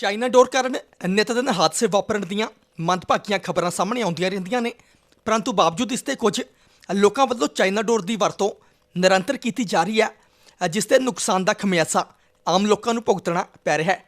China ਡੋਰ ਕਾਰਨ ਨਿਤ ਦਿਨ ਹਾਦਸੇ ਵਾਪਰਨ ਦੀਆਂ ਮੰਦਭਾਗੀਆਂ ਖਬਰਾਂ ਸਾਹਮਣੇ ਆਉਂਦੀਆਂ ਰਹਿੰਦੀਆਂ ਨੇ। ਪਰੰਤੂ ਬਾਵਜੂਦ ਇਸ ਤੇ ਕੁਝ ਲੋਕਾਂ ਵੱਲੋਂ ਚਾਈਨਾ ਡੋਰ ਦੀ ਵਰਤੋਂ ਨਿਰੰਤਰ ਕੀਤੀ ਜਾ ਰਹੀ ਹੈ, ਜਿਸ 'ਤੇ ਨੁਕਸਾਨ ਦਾ ਖਮਿਆਸਾ ਆਮ ਲੋਕਾਂ ਨੂੰ ਭੁਗਤਣਾ ਪੈ ਰਿਹਾ ਹੈ।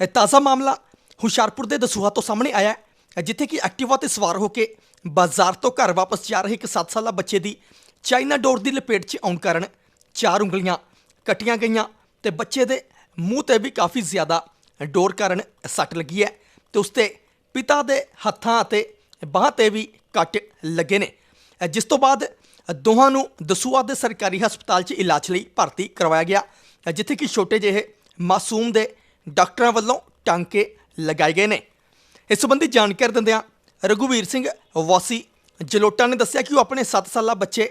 ਇਹ ਤਾਜ਼ਾ ਮਾਮਲਾ ਹੁਸ਼ਿਆਰਪੁਰ ਦੇ ਦਸੂਹਾ ਤੋਂ ਸਾਹਮਣੇ ਆਇਆ ਹੈ, ਜਿੱਥੇ ਕਿ ਐਕਟਿਵਾ ਤੇ ਸਵਾਰ ਹੋ ਕੇ ਬਾਜ਼ਾਰ ਤੋਂ ਘਰ ਵਾਪਸ ਜਾ ਰਹੇ ਇੱਕ 7 ਸਾਲਾ ਬੱਚੇ ਦੀ ਚਾਈਨਾ ਡੋਰ ਦੀ ਲਪੇਟ 'ਚ ਆਉਣ ਕਾਰਨ ਚਾਰ ਉਂਗਲੀਆਂ ਕੱਟੀਆਂ ਗਈਆਂ ਤੇ ਬੱਚੇ ਦੇ ਮੂੰਹ ਤੇ ਵੀ ਕਾਫੀ ਜ਼ਿਆਦਾ ਡੋਰ ਕਾਰਨ ਸੱਟ ਲੱਗੀ ਹੈ ਤੇ ਉਸਤੇ ਪਿਤਾ ਦੇ ਹੱਥਾਂ ਅਤੇ ਬਾਹਾਂ ਤੇ ਵੀ ਕੱਟ ਲੱਗੇ ਨੇ। ਜਿਸ ਤੋਂ ਬਾਅਦ ਦੋਹਾਂ ਨੂੰ ਦਸੂਆ ਦੇ ਸਰਕਾਰੀ ਹਸਪਤਾਲ 'ਚ ਇਲਾਜ ਲਈ ਭਰਤੀ ਕਰਵਾਇਆ ਗਿਆ, ਜਿੱਥੇ ਕਿ ਛੋਟੇ ਜਿਹੇ ਮਾਸੂਮ ਦੇ ਡਾਕਟਰਾਂ ਵੱਲੋਂ ਟਾਂਕੇ ਲਗਾਏ ਗਏ ਨੇ। ਇਸ ਸੰਬੰਧੀ ਜਾਣਕਾਰੀ ਦਿੰਦਿਆਂ ਰਘੁਵੀਰ ਸਿੰਘ ਵਾਸੀ ਜਲੋਟਾ ਨੇ ਦੱਸਿਆ ਕਿ ਉਹ ਆਪਣੇ 7 ਸਾਲਾ ਬੱਚੇ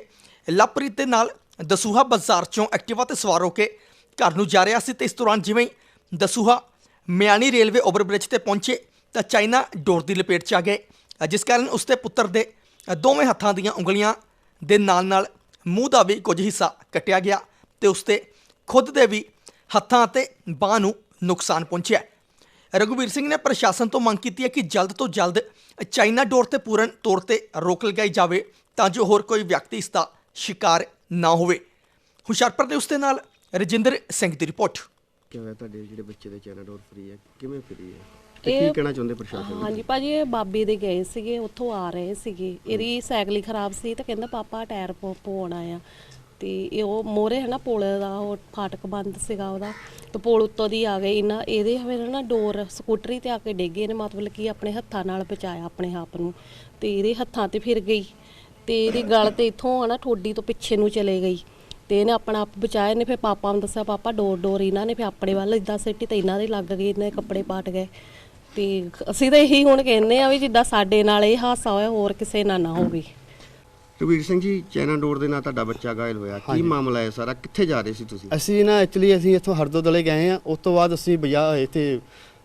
ਲਵਪ੍ਰੀਤ ਦੇ ਨਾਲ ਦਸੂਹਾ ਬਾਜ਼ਾਰ ਚੋਂ ਐਕਟਿਵਾ ਤੇ ਸਵਾਰ ਹੋ ਕੇ ਘਰ ਨੂੰ ਜਾ ਰਿਹਾ ਸੀ ਤੇ ਇਸ ਦੌਰਾਨ ਜਿਵੇਂ ਹੀ ਦਸੂਹਾ ਮਿਆਣੀ ਰੇਲਵੇ ਓਵਰਬ੍ਰਿਜ ਤੇ ਪਹੁੰਚੇ ਤਾਂ ਚਾਈਨਾ ਡੋਰ ਦੀ ਲਪੇਟ 'ਚ ਆ ਗਏ। ਜਿਸ ਕਾਰਨ ਉਸਦੇ ਪੁੱਤਰ ਦੇ ਦੋਵੇਂ ਹੱਥਾਂ ਦੀਆਂ ਉਂਗਲੀਆਂ ਦੇ ਨਾਲ ਨਾਲ ਮੂੰਹ ਦਾ ਵੀ ਕੁਝ ਹਿੱਸਾ ਕੱਟਿਆ ਗਿਆ ਤੇ ਉਸਤੇ ਖੁਦ ਦੇ ਵੀ ਹੱਥਾਂ ਅਤੇ ਬਾਹ ਨੂੰ ਨੁਕਸਾਨ ਪਹੁੰਚਿਆ। ਰਘੁਵੀਰ ਸਿੰਘ ਨੇ ਪ੍ਰਸ਼ਾਸਨ ਤੋਂ ਮੰਗ ਕੀਤੀ ਹੈ ਕਿ ਜਲਦ ਤੋਂ ਜਲਦ ਚਾਈਨਾ ਡੋਰ ਤੇ ਪੂਰਨ ਤੌਰ ਤੇ ਰੋਕ ਲਗਾਈ ਜਾਵੇ ਤਾਂ ਜੋ ਹੋਰ ਕੋਈ ਵਿਅਕਤੀ ਇਸ ਦਾ ਸ਼ਿਕਾਰ ਨਾ ਹੋਵੇ। ਹੁਸ਼ਿਆਰਪੁਰ ਦੇ ਉਸ ਦੇ ਨਾਲ ਰਜਿੰਦਰ ਸਿੰਘ ਦੀ ਰਿਪੋਰਟ। ਕਿਹਾ ਹੋਇਆ ਤੁਹਾਡੇ ਜਿਹੜੇ ਬੱਚੇ ਦੇ ਚੈਨਲ ਡੋਰ ਫ੍ਰੀ ਹੈ ਕਿਵੇਂ ਫ੍ਰੀ ਹੈ ਤੇ ਕੀ ਕਹਿਣਾ ਚਾਹੁੰਦੇ ਪ੍ਰਸ਼ਾਸਨ ਨੂੰ? ਹਾਂਜੀ ਭਾਜੀ ਇਹ ਬਾਬੇ ਦੇ ਗਏ ਸੀਗੇ ਉੱਥੋਂ ਆ ਰਹੇ ਸੀਗੇ। ਇਹਦੀ ਸਾਈਕਲ ਹੀ ਖਰਾਬ ਸੀ ਤਾਂ ਕਹਿੰਦਾ ਪਾਪਾ ਟਾਇਰ ਪਵਾਉਣਾ ਆ। ਤੇ ਇਹ ਉਹ ਮੋਰੇ ਹੈ ਨਾ ਪੁਲ ਦਾ ਉਹ ਫਾਟਕ ਬੰਦ ਸੀਗਾ ਉਹਦਾ। ਤੇ ਪੁਲ ਉੱਤੋਂ ਦੀ ਆ ਗਏ ਇਹਨਾਂ ਇਹਦੇ ਫਿਰ ਨਾ ਡੋਰ ਸਕੂਟਰੀ ਤੇ ਆ ਕੇ ਡਿੱਗੇ ਨੇ ਮਤਲਬ ਕਿ ਆਪਣੇ ਹੱਥਾਂ ਨਾਲ ਬਚਾਇਆ ਆਪਣੇ ਆਪ ਨੂੰ। ਤੇ ਇਹਦੇ ਹੱਥਾਂ ਤੇ ਫਿਰ ਗਈ। ਤੇ ਇਹਦੀ ਗਲ ਤੇ ਇੱਥੋਂ ਆ ਨਾ ਠੋਡੀ ਤੋਂ ਪਿੱਛੇ ਨੂੰ ਚਲੇ ਗਈ। ਤੇ ਇਹਨੇ ਆਪਣਾ ਆਪ ਬਚਾਇਆ ਨੇ ਫਿਰ ਪਾਪਾ ਨੂੰ ਦੱਸਿਆ ਪਾਪਾ ਡੋਰ ਡੋਰ ਇਹਨਾਂ ਨੇ ਫਿਰ ਆਪਣੇ ਵੱਲ ਇਦਾਂ ਸਿੱਟੀ ਤੇ ਇਹਨਾਂ ਦੇ ਲੱਗ ਗਈ ਇਹਨਾਂ ਦੇ ਕੱਪੜੇ ਪਾਟ ਗਏ। ਤੇ ਅਸੀਂ ਤਾਂ ਇਹੀ ਹੁਣ ਕਹਿੰਦੇ ਆ ਵੀ ਜਿੱਦਾਂ ਸਾਡੇ ਨਾਲ ਇਹ ਹਾਸਾ ਹੋਇਆ ਹੋਰ ਕਿਸੇ ਨਾਲ ਨਾ ਹੋਵੇ। ਰਵੀਰ ਸਿੰਘ ਜੀ ਚੈਨਲ ਡੋਰ ਦੇ ਨਾਲ ਤੁਹਾਡਾ ਬੱਚਾ ਘਾਇਲ ਹੋਇਆ ਕੀ ਮਾਮਲਾ ਹੈ ਸਾਰਾ? ਕਿੱਥੇ ਜਾ ਰਹੇ ਸੀ ਤੁਸੀਂ? ਅਸੀਂ ਨਾ ਐਕਚੁਅਲੀ ਅਸੀਂ ਇੱਥੋਂ ਹਰਦੋ ਦਲੇ ਗਏ ਆ ਉਸ ਤੋਂ ਬਾਅਦ ਅਸੀਂ ਬਾਜ਼ਾਰ ਇੱਥੇ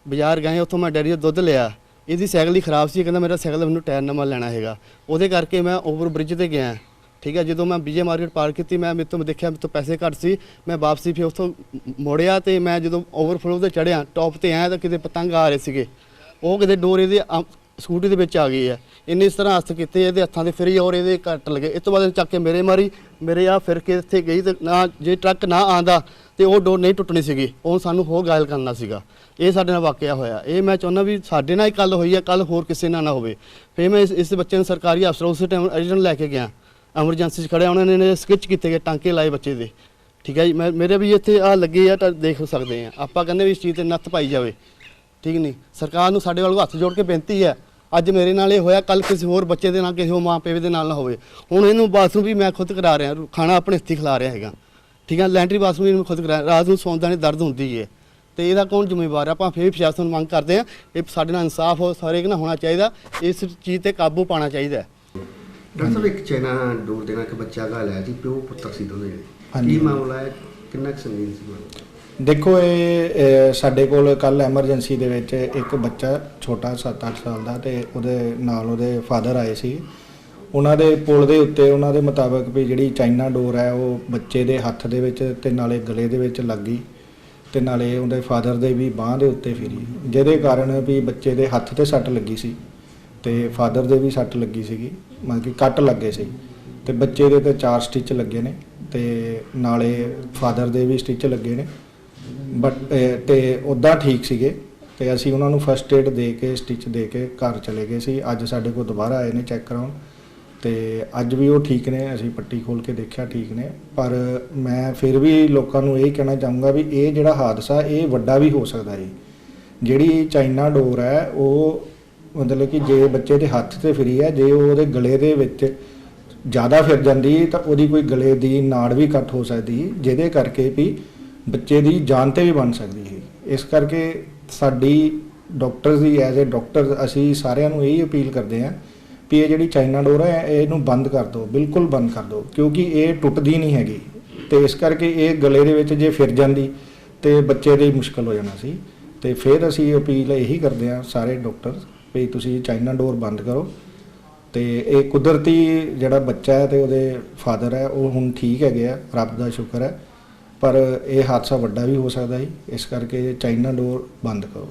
ਬਾਜ਼ਾਰ ਗਏ ਉੱਥੋਂ ਮੈਂ ਡੈਡੀ ਦਾ ਦੁੱਧ ਲਿਆ। ਇਹਦੀ ਸਾਈਕਲ ਹੀ ਖਰਾਬ ਸੀ ਕਹਿੰਦਾ ਮੇਰਾ ਸਾਈਕਲ ਮੈਨੂੰ ਟਾਇਰ ਨਵਾਂ ਲੈਣਾ ਹੈਗਾ। ਉਹਦੇ ਕਰਕੇ ਮੈਂ ਓਵਰ ਬ੍ਰਿਜ ਤੇ ਗਿਆ। ਠੀਕ ਹੈ, ਜਦੋਂ ਮੈਂ ਵਿਜੇ ਮਾਰਕੀਟ ਪਾਰ ਕੀਤੀ, ਮੈਂ ਮੇਰੇ ਤੋਂ ਦੇਖਿਆ ਮੇਰੇ ਤੋਂ ਪੈਸੇ ਘੱਟ ਸੀ, ਮੈਂ ਵਾਪਸੀ ਫਿਰ ਉੱਥੋਂ ਮੋੜਿਆ ਤੇ ਮੈਂ ਜਦੋਂ ਓਵਰਫਲੋ ਤੇ ਚੜਿਆ ਟੌਪ ਤੇ ਆਇਆ ਤਾਂ ਕਿਤੇ ਪਤੰਗ ਆ ਰਹੇ ਸੀਗੇ। ਉਹ ਕਿਤੇ ਡੋਰ ਇਹਦੇ ਆ- ਸਕੂਟੀ ਦੇ ਵਿੱਚ ਆ ਗਈ ਹੈ। ਇੰਨੇ ਇਸ ਤਰ੍ਹਾਂ ਹੱਥ ਕੀਤੇ, ਇਹਦੇ ਹੱਥਾਂ ਦੇ ਫਿਰੀ ਔਰ ਇਹਦੇ ਕੱਟ ਲਗੇ। ਇਸ ਤੋਂ ਬਾਅਦ ਇਹਨੇ ਚੱਕ ਕੇ ਮੇਰੇ ਮਾਰੀ, ਮੇਰੇ ਆ ਫਿਰ ਕੇ ਇੱਥੇ ਗਈ ਤੇ ਨਾ, ਜੇ ਟਰੱਕ ਨਾ ਆਂਦਾ ਤੇ ਉਹ ਡੋਰ ਨਹੀਂ ਟੁੱਟਣੀ ਸੀਗੀ, ਉਹ ਸਾਨੂੰ ਹੋਰ ਗਾਇਲ ਕਰਨਾ ਸੀਗਾ। ਇਹ ਸਾਡੇ ਨਾਲ ਵਾਕਿਆ ਹੋਇਆ। ਇਹ ਮੈਂ ਚਾਹੁੰਦਾ ਵੀ ਸਾਡੇ ਨਾਲ ਹੀ ਕੱਲ ਹੋਈ ਹੈ ਕੱਲ ਹੋਰ ਕਿਸੇ ਨਾਲ ਨਾ ਹੋਵੇ। ਫਿਰ ਮੈਂ ਇਸ ਇਸ ਬੱਚੇ ਨੂੰ ਸਰਕਾਰੀ ਅਫਸਰ, ਉਸ ਟਾਈਮ ਅਰਜੈਂਟ ਲੈ ਕੇ ਗਿਆ। ਐਮਰਜੈਂਸੀ 'ਚ ਖੜਿਆ ਉਹਨਾਂ ਨੇ ਸਕਿਚ ਕੀਤੇ ਗਏ ਟਾਂਕੇ ਲਾਏ ਬੱਚੇ ਦੇ। ਠੀਕ ਹੈ ਜੀ? ਮੈਂ, ਮੇਰੇ ਵੀ ਇੱਥੇ ਆ ਲੱਗੇ ਆ, ਤਾਂ ਦੇਖ ਸਕਦੇ ਆ। ਆਪਾਂ ਕਹਿੰਦੇ ਵੀ ਇਸ ਚੀਜ਼ ਤੇ ਨੱਥ ਪਾਈ ਜਾਵੇ। ਠੀਕ ਨਹੀਂ? ਸਰਕਾਰ ਨੂੰ ਸਾਡੇ ਵੱਲੋਂ ਹੱਥ ਜੋੜ ਕੇ ਬੇਨਤੀ ਹੈ, ਅੱਜ ਮੇਰੇ ਨਾਲ ਇਹ ਹੋਇਆ ਕੱਲ ਕਿਸੇ ਹੋਰ ਬੱਚੇ ਦੇ ਨਾਲ, ਕਿਸੇ ਹੋਰ ਮਾਂ ਪਿਓ ਦੇ ਨਾਲ ਨਾ ਹੋਵੇ। ਹੁਣ ਇਹਨੂੰ ਬਾਥਰੂਮ ਵੀ ਮੈਂ ਖੁਦ ਕਰਾ ਰਿਹਾ, ਖਾਣਾ ਆਪਣੇ ਹੱਥੀਂ ਖਿਲਾ ਰਿਹਾ ਹੈਗਾ। ਠੀਕ ਹੈ? ਲੈਂਟਰੀ ਬਾਥਰੂਮ ਵੀ ਇਹਨੂੰ ਖੁਦ ਕਰਾ, ਰਾਤ ਨੂੰ ਸੌਂਦਾ ਨਹੀਂ ਦਰਦ ਹੁੰਦੀ ਹੈ। ਤੇ ਇਹਦਾ ਕੌਣ ਜ਼ਿੰਮੇਵਾਰ ਹੈ ਆਪਾਂ ਫੇਰ ਪ੍ਰਸ਼ਾਸਨ ਨੂੰ ਮੰਗ ਕਰਦੇ ਆ ਇਹ ਸਾਡੇ ਨਾਲ ਇਨਸਾਫ ਹੋ ਸਾਰੇ ਨਾਲ ਹੋਣਾ ਚਾਹੀਦਾ, ਇਸ ਚੀਜ਼ ਤੇ ਕਾਬੂ ਪਾਉਣਾ ਚਾਹੀਦਾ ਹੈ। ਡਾਕਟਰ ਸਾਹਿਬ ਇੱਕ ਚੈਨਲ ਡੋਰ ਦੇ ਨਾਲ ਇੱਕ ਬੱਚਾ ਘਾਇਲ ਹੋਇਆ ਸੀ ਪਿਓ ਪੁੱਤਰ ਸੀ ਦੋਨੇ ਜਣੇ। ਕੀ ਮਾਮਲਾ ਹੈ? ਕਿੰਨਾ ਕੁ ਸੰਗੀਨ ਸੀ ਮਾਮਲਾ? ਦੇਖੋ ਇਹ ਸਾਡੇ ਕੋਲ ਕੱਲ ਐਮਰਜੈਂਸੀ ਦੇ ਵਿੱਚ ਇੱਕ ਬੱਚਾ ਛੋਟਾ 7-8 ਸਾਲ ਦਾ ਤੇ ਉਹਦੇ ਨਾਲ ਉਹਦੇ ਫਾਦਰ ਆਏ ਸੀ। ਉਹਨਾਂ ਦੇ ਪੁਲ ਦੇ ਉੱਤੇ ਉਹਨਾਂ ਦੇ ਮੁਤਾਬਕ ਵੀ ਜਿਹੜੀ ਚਾਈਨਾ ਡੋਰ ਹੈ ਉਹ ਬੱਚੇ ਦੇ ਹੱਥ ਦੇ ਵਿੱਚ ਤੇ ਨਾਲੇ ਗਲੇ ਦੇ ਵਿੱਚ ਲੱਗ ਗਈ ਤੇ ਨਾਲੇ ਉਹਦੇ ਫਾਦਰ ਦੇ ਵੀ ਬਾਹ ਦੇ ਉੱਤੇ ਫਿਰੀ। ਜਿਹਦੇ ਕਾਰਨ ਵੀ ਬੱਚੇ ਦੇ ਹੱਥ ਤੇ ਸੱਟ ਲੱਗੀ ਸੀ। ਤੇ ਫਾਦਰ ਦੇ ਵੀ ਸੱਟ ਲੱਗੀ ਸੀਗੀ, ਮਤਲਬ ਕਿ ਕੱਟ ਲੱਗੇ ਸੀ। ਤੇ ਬੱਚੇ ਦੇ ਤੇ ਚਾਰ ਸਟਿਚ ਲੱਗੇ ਨੇ ਤੇ ਨਾਲੇ ਫਾਦਰ ਦੇ ਵੀ ਸਟਿਚ ਲੱਗੇ ਨੇ। ਬਟ ਤੇ ਉਦਾਂ ਠੀਕ ਸੀਗੇ। ਤੇ ਅਸੀਂ ਉਹਨਾਂ ਨੂੰ ਫਰਸਟ ਏਡ ਦੇ ਕੇ ਸਟਿਚ ਦੇ ਕੇ ਘਰ ਚਲੇ ਗਏ ਸੀ। ਅੱਜ ਸਾਡੇ ਕੋਲ ਦੁਬਾਰਾ ਆਏ ਨੇ ਚੈੱਕ ਕਰਾਉਣ। ਤੇ ਅੱਜ ਵੀ ਉਹ ਠੀਕ ਨੇ, ਅਸੀਂ ਪੱਟੀ ਖੋਲ ਕੇ ਦੇਖਿਆ ਠੀਕ ਨੇ। ਪਰ ਮੈਂ ਫਿਰ ਵੀ ਲੋਕਾਂ ਨੂੰ ਇਹ ਕਹਿਣਾ ਚਾਹੂੰਗਾ ਵੀ ਇਹ ਜਿਹੜਾ ਹਾਦਸਾ, ਇਹ ਵੱਡਾ ਵੀ ਹੋ ਸਕਦਾ ਹੈ ਜਿਹੜੀ ਚਾਈਨਾ ਡੋਰ ਹੈ, ਉਹ ਮਤਲਬ ਕਿ ਜੇ ਬੱਚੇ ਦੇ ਹੱਥ ਤੇ ਫਿਰੀ ਹੈ, ਜੇ ਉਹ ਉਹਦੇ ਗਲੇ ਦੇ ਵਿੱਚ ਜ਼ਿਆਦਾ ਫਿਰ ਜਾਂਦੀ ਤਾਂ ਉਹਦੀ ਕੋਈ ਗਲੇ ਦੀ ਨਾੜ ਵੀ ਕੱਟ ਹੋ ਸਕਦੀ ਜਿਹਦੇ ਕਰਕੇ ਵੀ ਬੱਚੇ ਦੀ ਜਾਨ ਤੇ ਵੀ ਬਣ ਸਕਦੀ ਹੈ ਇਸ ਕਰਕੇ ਸਾਡੀ ਡਾਕਟਰਸ ਦੀ ਐਜ਼ ਅ ਡਾਕਟਰ ਅਸੀਂ ਸਾਰਿਆਂ ਨੂੰ ਇਹੀ ਅਪੀਲ ਕਰਦੇ ਹਾਂ ਵੀ ਇਹ ਜਿਹੜੀ ਚਾਈਨਾ ਡੋਰ ਹੈ, ਇਹਨੂੰ ਬੰਦ ਕਰ ਦਿਓ, ਬਿਲਕੁਲ ਬੰਦ ਕਰ ਦਿਓ, ਕਿਉਂਕਿ ਇਹ ਟੁੱਟਦੀ ਨਹੀਂ ਹੈਗੀ। ਤੇ ਇਸ ਕਰਕੇ ਇਹ ਗਲੇ ਦੇ ਵਿੱਚ ਜੇ ਫਿਰ ਜਾਂਦੀ ਤੇ ਬੱਚੇ ਦੀ ਮੁਸ਼ਕਲ ਹੋ ਜਾਣਾ ਸੀ। ਤੇ ਫਿਰ ਅਸੀਂ ਅਪੀਲ ਇਹੀ ਕਰਦੇ ਹਾਂ ਸਾਰੇ ਡਾਕਟਰ ਵੀ ਤੁਸੀਂ ਚਾਈਨਾ ਡੋਰ ਬੰਦ ਕਰੋ। ਤੇ ਇਹ ਕੁਦਰਤੀ ਜਿਹੜਾ ਬੱਚਾ ਹੈ ਤੇ ਉਹਦੇ ਫਾਦਰ ਹੈ, ਉਹ ਹੁਣ ਠੀਕ ਹੈਗੇ ਆ, ਰੱਬ ਦਾ ਸ਼ੁਕਰ ਹੈ। ਪਰ ਇਹ ਹਾਦਸਾ ਵੱਡਾ ਵੀ ਹੋ ਸਕਦਾ ਹੈ ਇਸ ਕਰਕੇ ਚਾਈਨਾ ਡੋਰ ਬੰਦ ਕਰੋ।